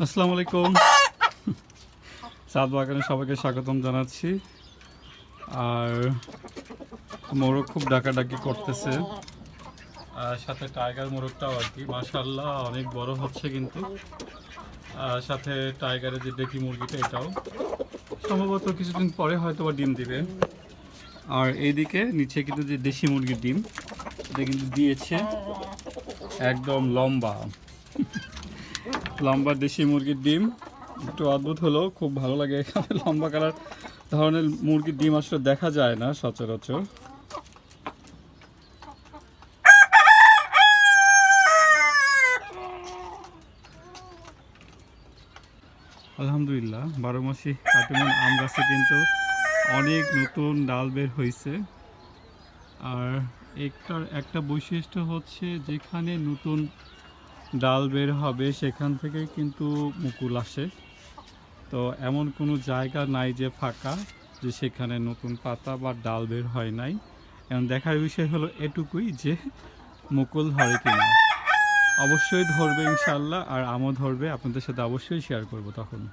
আসসালামু আলাইকুম। সাদ বাগানে সবাইকে স্বাগতম জানাচ্ছি। আর মোরগ খুব ডাকাডাকি করতেছে। আর সাথে টাইগার মোরগটাও আর কি। মাশাল্লাহ অনেক বড় হচ্ছে কিন্তু। আর সাথে টাইগারের যে ডেকি মুরগিটা এটাও। সম্ভবত কিছুদিন পরে হয়তো বা ডিম দিবে। আর এইদিকে নিচে কিন্তু যে দেশি মুরগির ডিম, এটা কিন্তু দিয়েছে একদম লম্বা। লম্বা দেশি মুরগির ডিম। একটু অদ্ভুত হলো খুব ভালো লাগে এখানে লম্বা কালার ধরনের মুরগির ডিম আসলে দেখা যায় না সচরাচর। আলহামদুলিল্লাহ, বারো মাসি কাটিমন আম গাছে কিন্তু অনেক নতুন ডাল বের হয়েছে আর একটার একটা বৈশিষ্ট্য হচ্ছে যেখানে নতুন ডাল বের হবে সেখান থেকে কিন্তু মুকুল আসে। তো এমন কোনো জায়গা নাই যে ফাঁকা, যে সেখানে নতুন পাতা বা ডাল বের হয় নাই। এবং দেখার বিষয় হলো এটুকুই যে মুকুল ধরে কিনা অবশ্যই ধরবে ইনশাল্লাহ আর আমও ধরবে। আপনাদের সাথে অবশ্যই শেয়ার করব তখন।